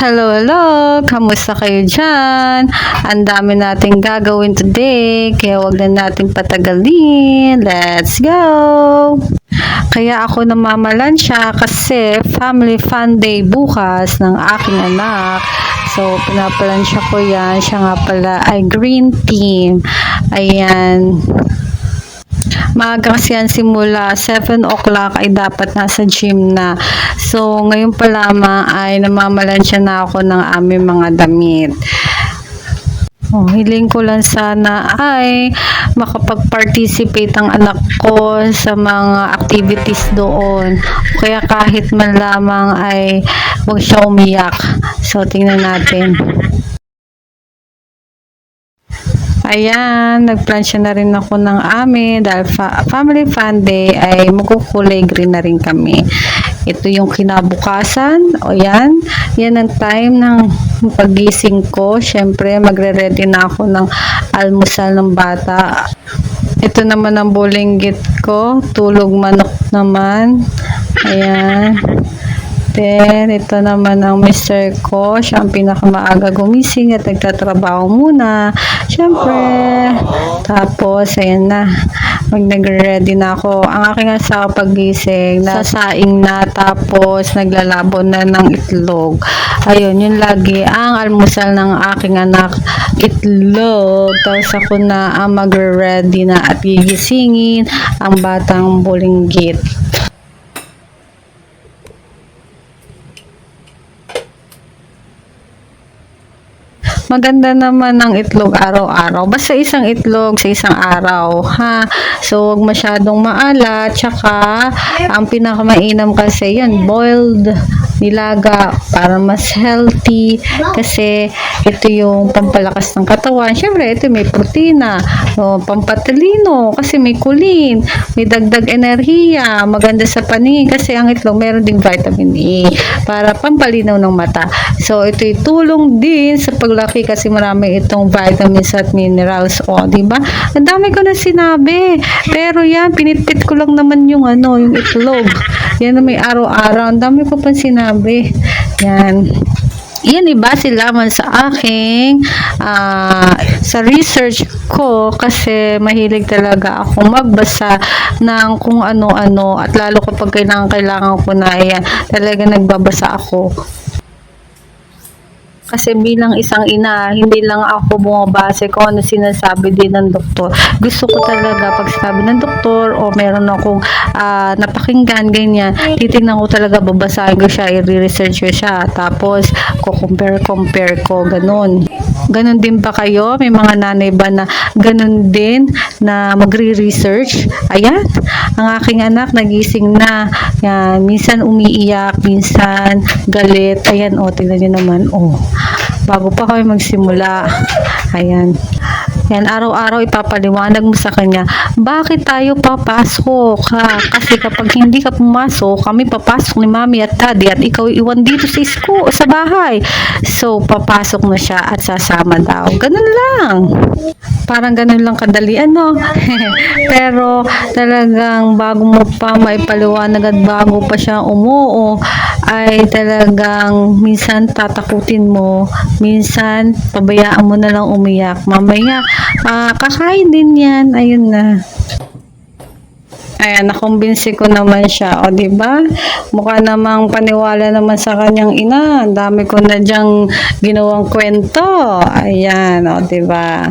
Hello, hello! Kamusta kayo dyan? Ang dami nating gagawin today, kaya wag na natin patagalin. Let's go! Kaya ako namamalansya kasi family fun day bukas ng aking anak. So, pinapalansya ko yan. Siya nga pala ay green team. Ayan. Maaga kasi yan simula 7 o'clock ay dapat nasa gym na. So, ngayon pa lamang ay namamalansya na ako ng aming mga damit. Oh, hiling ko lang sana ay makapag-participate ang anak ko sa mga activities doon. Kaya kahit man lamang ay huwag siya umiyak. So, tingnan natin. Ayan, nagplan siya na rin ako ng amin dahil fa- family fun day ay magkukulay green na rin kami. Ito yung kinabukasan. O yan, yan ang time ng pagising ko. Siyempre, magre-ready na ako ng almusal ng bata. Ito naman ang bulinggit ko. Tulog manok naman. Ayan. Then, ito naman ang mister ko. Siya ang pinakamaaga gumising at nagtatrabaho muna. Siyempre. Tapos, ayan na. Mag nagre-ready na ako. Ang aking asawa pagising, nasaing na. Tapos, naglalabo na ng itlog. Ayun, yun lagi ang almusal ng aking anak. Itlog. Tapos ako na ang magre-ready na at gigisingin ang batang bulinggit. Maganda naman ang itlog araw-araw. Basta isang itlog sa isang araw, ha? So, huwag masyadong maalat. Tsaka, ang pinakamainam kasi yan, boiled nilaga para mas healthy. Kasi, ito yung pampalakas ng katawan. Siyempre, ito may protina. O, pampatalino. Kasi may kulin. May dagdag enerhiya. Maganda sa paningin. Kasi ang itlog, meron ding vitamin E. Para pampalinaw ng mata. So, ito'y tulong din sa paglaki kasi marami itong vitamins at minerals. O, di ba? Ang dami ko na sinabi. Pero yan, pinitpit ko lang naman yung ano, yung itlog. Yan na may araw-araw. Ang dami ko pang sinabi. Yan. Yan ibase lamang sa aking ah, sa research ko kasi mahilig talaga ako magbasa ng kung ano-ano at lalo kapag kailangan kailangan ko na yan talaga nagbabasa ako kasi bilang isang ina, hindi lang ako bumabase kung ano sinasabi din ng doktor. Gusto ko talaga pag sabi ng doktor o meron akong ah, napakinggan, ganyan, titignan ko talaga, babasahin ko siya, i-research ko siya. Tapos, ko-compare-compare ko, ganun. Ganun din ba kayo? May mga nanay ba na ganun din na magre-research? Ayan, ang aking anak nagising na. Yan, minsan umiiyak, minsan galit. Ayan, o, tingnan niyo naman. O, bago pa kami magsimula. Ayan. Yan, araw-araw ipapaliwanag mo sa kanya, bakit tayo papasok? Ha? Kasi kapag hindi ka pumasok, kami papasok ni mami at daddy at ikaw iwan dito sa school, sa bahay. So, papasok na siya at sasama daw. Ganun lang. Parang ganun lang kadali, ano? Pero, talagang bago mo pa maipaliwanag at bago pa siya umuo, ay talagang minsan tatakutin mo, minsan pabayaan mo na lang umiyak. Mamaya, ah, kakain din yan. Ayun na. Ayan, nakumbinsi ko naman siya. O, ba? Mukha namang paniwala naman sa kanyang ina. Ang dami ko na diyang ginawang kwento. Ayan, o, ba?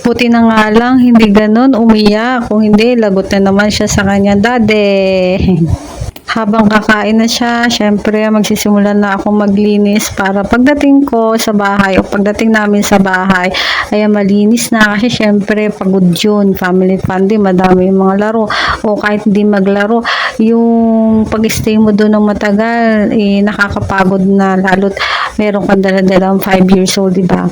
Puti na nga lang, hindi ganun, umiyak. Kung hindi, lagot na naman siya sa kanya, dade. Habang kakain na siya, syempre magsisimula na ako maglinis para pagdating ko sa bahay o pagdating namin sa bahay ay malinis na. Kasi syempre pagod yun, family fun din, madami yung mga laro. O kahit hindi maglaro, yung pag-stay mo doon ng matagal, eh, nakakapagod na. Lalo't meron kang daladalang 5 years old, di ba?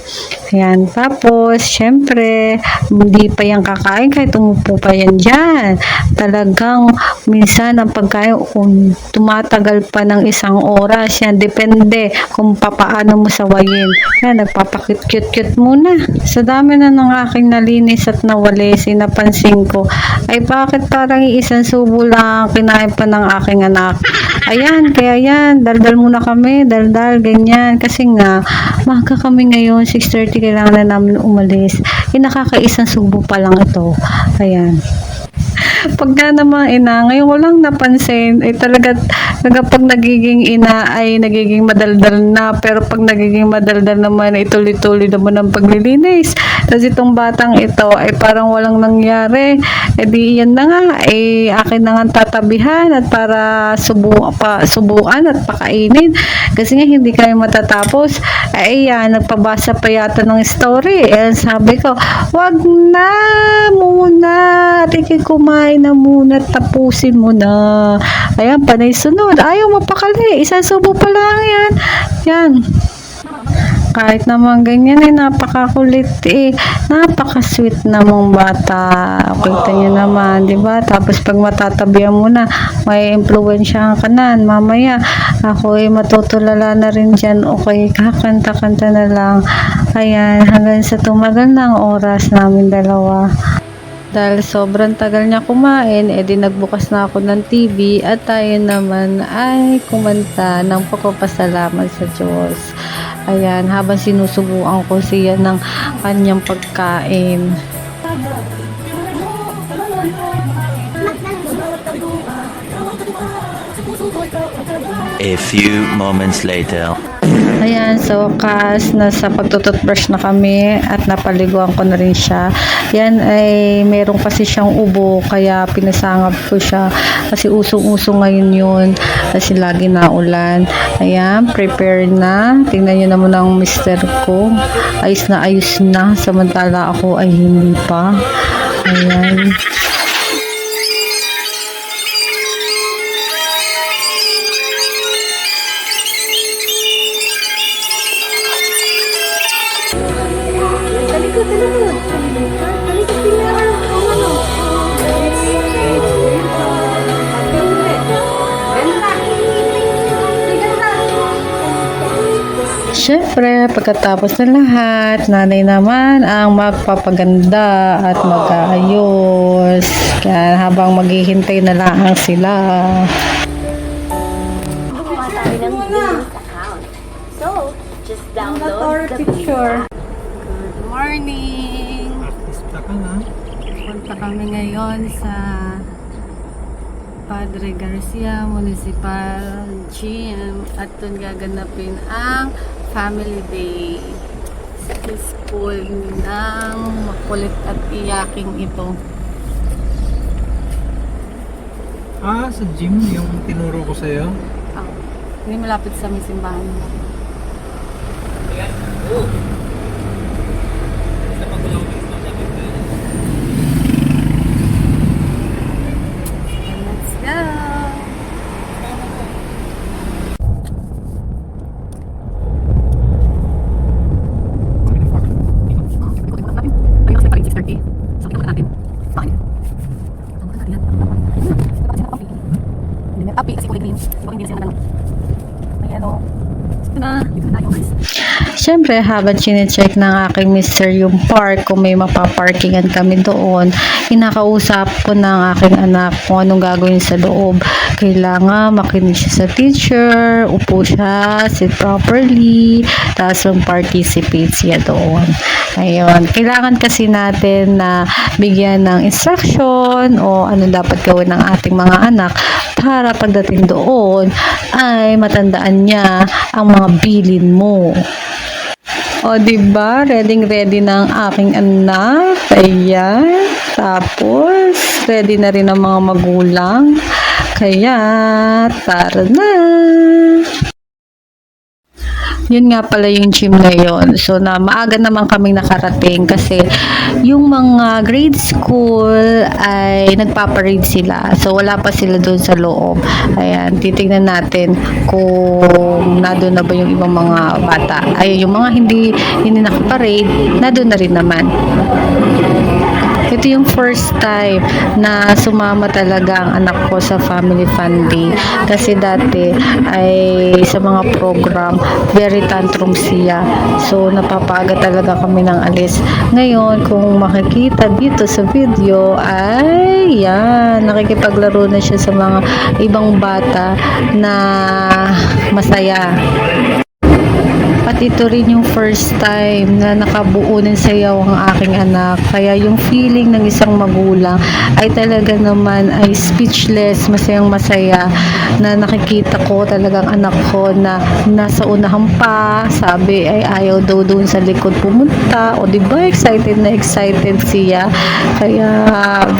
Ayan. Tapos, syempre, hindi pa yan kakain kahit umupo pa yan dyan. Talagang, minsan, ang pagkain, kung tumatagal pa ng isang oras, yan, depende kung papaano mo sawayin. Yan, nagpapakit-cute-cute muna. Sa dami na ng aking nalinis at nawali, sinapansin ko, ay bakit parang isang subo lang ang kinain pa ng aking anak. Ayan, kaya yan, daldal muna kami, daldal, ganyan. Kasi nga, maga kami ngayon, 6.30 kailangan na namin umalis. Eh, nakakaisang subo pa lang ito. Ayan. Pagka naman ina, ngayon ko lang napansin, ay talaga, talaga pag nagiging ina ay nagiging madaldal na, pero pag nagiging madaldal naman ay tuloy-tuloy naman ang paglilinis. Tapos itong batang ito ay parang walang nangyari. E di yan na nga, ay akin na nga tatabihan at para subu pa, subuan at pakainin. Kasi nga hindi kami matatapos. Ay yan, nagpabasa pa yata ng story. Eh, sabi ko, wag na muna. Tiki kumain na muna. Tapusin mo na. Ayan, panay sunod. Ayaw mapakali. Isang subo pa lang yan. Yan. Kahit naman ganyan eh, napakakulit eh. Napaka-sweet namang bata. Kita niyo naman, di ba? Tapos pag matatabihan mo na, may impluensya ka na. Mamaya, ako eh matutulala na rin dyan. Okay, kakanta-kanta na lang. Ayan, hanggang sa tumagal ng oras namin dalawa. Dahil sobrang tagal niya kumain, edi nagbukas na ako ng TV at tayo naman ay kumanta ng pagpapasalamat sa Diyos. Ayan, habang sinusubuan ko siya ng kanyang pagkain. A few moments later. Ayan, so kas nasa pagtututbrush na kami at napaliguan ko na rin siya. Yan ay meron kasi siyang ubo kaya pinasangap ko siya kasi usong-uso ngayon yun kasi lagi na ulan. Ayan, prepare na. Tingnan nyo naman ang mister ko. Ayos na ayos na samantala ako ay hindi pa. Ayan. Siyempre, pagkatapos ng lahat, nanay naman ang magpapaganda at mag-aayos. Kaya habang maghihintay na lang sila. So, just download the picture. Good morning! Punta kami ngayon sa Padre Garcia Municipal Gym at doon gaganapin ang Family Day sa school ng makulit at iyaking ito. Ah, sa gym, yung tinuro ko sa'yo. Ah, hindi malapit sa may simbahan. Let's go! Api kasi kulay green. Di ba hindi sila ng may ano. Na. Dito na tayo guys. Siyempre, habang chinecheck ng aking mister yung park, kung may mapaparkingan kami doon, inakausap ko ng aking anak kung anong gagawin sa loob. Kailangan makinig siya sa teacher, upo siya, sit properly, tapos mag-participate siya doon. Ayun. Kailangan kasi natin na bigyan ng instruction o ano dapat gawin ng ating mga anak para pagdating doon ay matandaan niya ang mga bilin mo. O, di ba? Ready ready na ang aking anak. Ayan. Tapos, ready na rin ang mga magulang. Kaya, tara na. Yun nga pala yung gym na yun. So, na maaga naman kaming nakarating kasi yung mga grade school ay nagpaparade sila. So, wala pa sila doon sa loob. Ayan, titignan natin kung nandun na ba yung ibang mga bata. Ayun, yung mga hindi, hindi nakaparade, nandun na rin naman. Ito yung first time na sumama talaga ang anak ko sa family fun day. Kasi dati ay sa mga program, very tantrum siya. So, napapaaga talaga kami ng alis. Ngayon, kung makikita dito sa video, ay yan, nakikipaglaro na siya sa mga ibang bata na masaya. At ito rin yung first time na nakabuo ng sayaw ang aking anak. Kaya yung feeling ng isang magulang ay talaga naman ay speechless, masayang masaya na nakikita ko talagang anak ko na nasa unahan pa, sabi ay ayaw daw doon sa likod pumunta. O di ba excited na excited siya. Kaya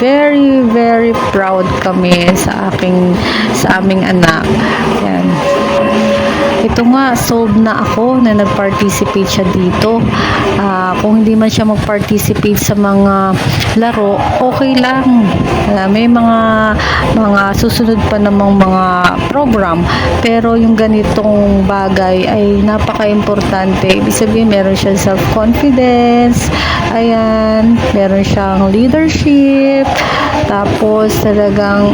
very very proud kami sa aking sa aming anak. Yan. Ito nga, solved na ako na nag-participate siya dito. Ah, kung hindi man siya mag-participate sa mga laro, okay lang. Ah, may mga mga susunod pa namang mga program. Pero yung ganitong bagay ay napaka-importante. Ibig sabihin, meron siyang self-confidence. Ayan, meron siyang leadership. Tapos talagang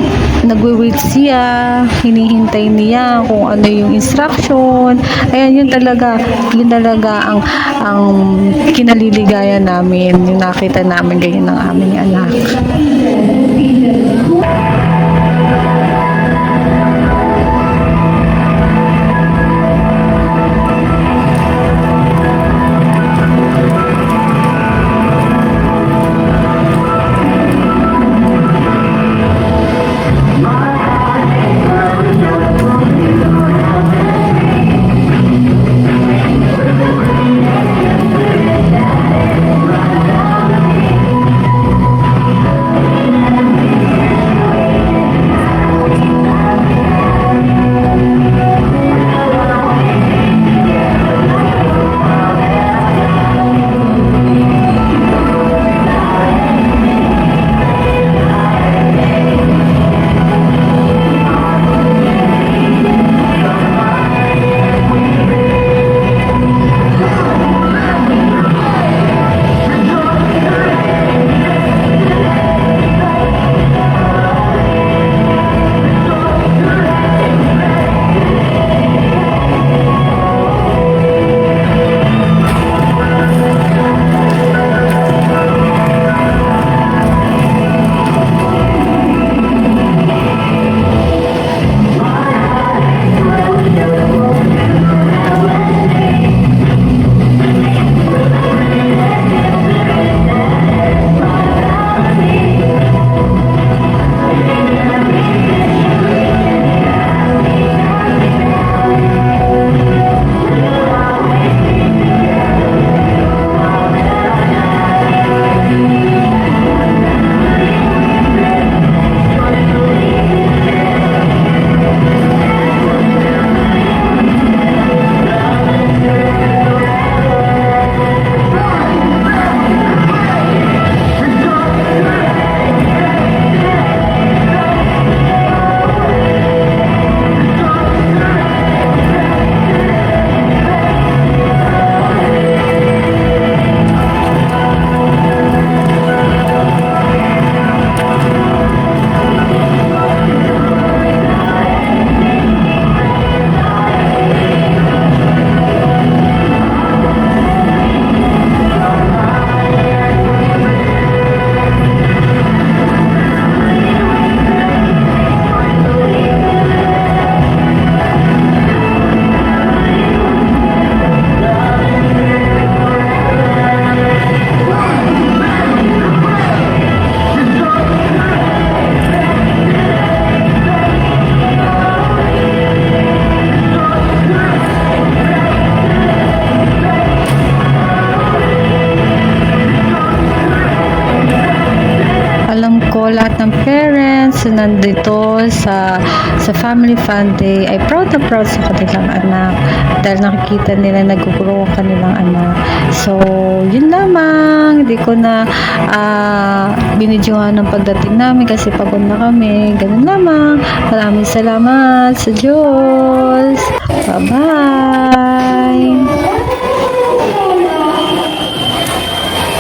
nagwe-wait siya, hinihintay niya kung ano yung instruction. Ayan, yun talaga, yun talaga ang ang kinaliligaya namin, yung nakita namin ganyan ng aming anak. Ko lahat ng parents na nandito sa sa family fun day. Ay proud na proud sa kanilang anak dahil nakikita nila nag-grow ang kanilang anak. So yun lamang. Hindi ko na uh, binidyohan ng pagdating namin kasi pagod na kami. Ganun lamang. Maraming salamat sa Diyos. Bye bye